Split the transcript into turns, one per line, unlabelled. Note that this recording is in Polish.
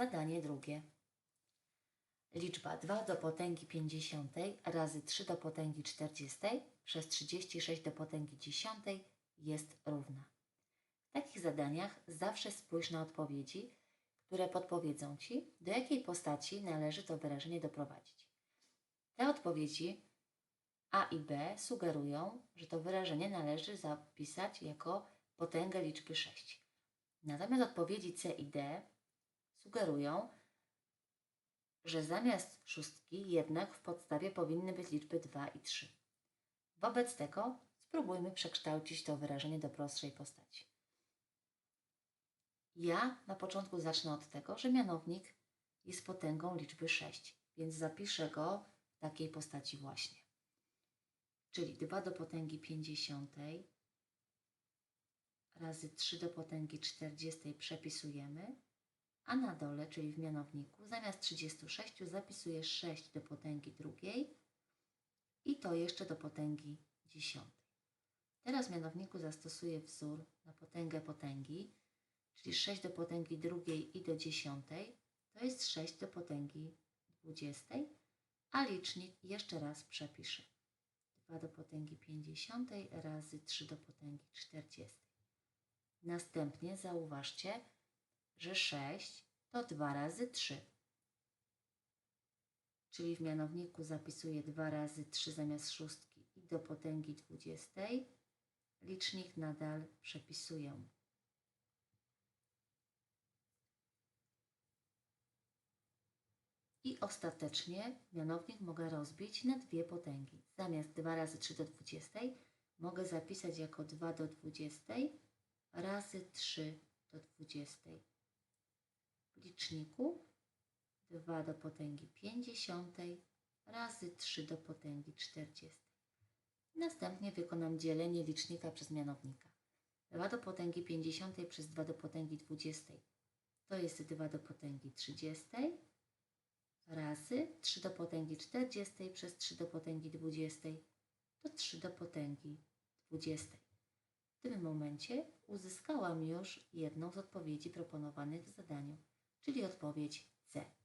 Zadanie drugie. Liczba 2 do potęgi 50 razy 3 do potęgi 40 przez 36 do potęgi 10 jest równa. W takich zadaniach zawsze spójrz na odpowiedzi, które podpowiedzą Ci, do jakiej postaci należy to wyrażenie doprowadzić. Te odpowiedzi A i B sugerują, że to wyrażenie należy zapisać jako potęgę liczby 6. Natomiast odpowiedzi C i D sugerują, że zamiast szóstki jednak w podstawie powinny być liczby 2 i 3. Wobec tego spróbujmy przekształcić to wyrażenie do prostszej postaci. Ja na początku zacznę od tego, że mianownik jest potęgą liczby 6, więc zapiszę go w takiej postaci właśnie. Czyli 2 do potęgi 50 razy 3 do potęgi 40 przepisujemy, a na dole, czyli w mianowniku, zamiast 36 zapisuję 6 do potęgi drugiej i to jeszcze do potęgi 10. Teraz w mianowniku zastosuję wzór na potęgę potęgi, czyli 6 do potęgi drugiej i do 10 to jest 6 do potęgi 20, a licznik jeszcze raz przepiszę. 2 do potęgi 50 razy 3 do potęgi 40. Następnie zauważcie, że 6 to 2 razy 3. Czyli w mianowniku zapisuję 2 razy 3 zamiast szóstki i do potęgi 20. Licznik nadal przepisuję. I ostatecznie mianownik mogę rozbić na dwie potęgi. Zamiast 2 razy 3 do 20 mogę zapisać jako 2 do 20 razy 3 do 20. Liczniku 2 do potęgi 50 razy 3 do potęgi 40. Następnie wykonam dzielenie licznika przez mianownika. 2 do potęgi 50 przez 2 do potęgi 20 to jest 2 do potęgi 30 razy 3 do potęgi 40 przez 3 do potęgi 20 to 3 do potęgi 20. W tym momencie uzyskałam już jedną z odpowiedzi proponowanych w zadaniu, czyli odpowiedź C.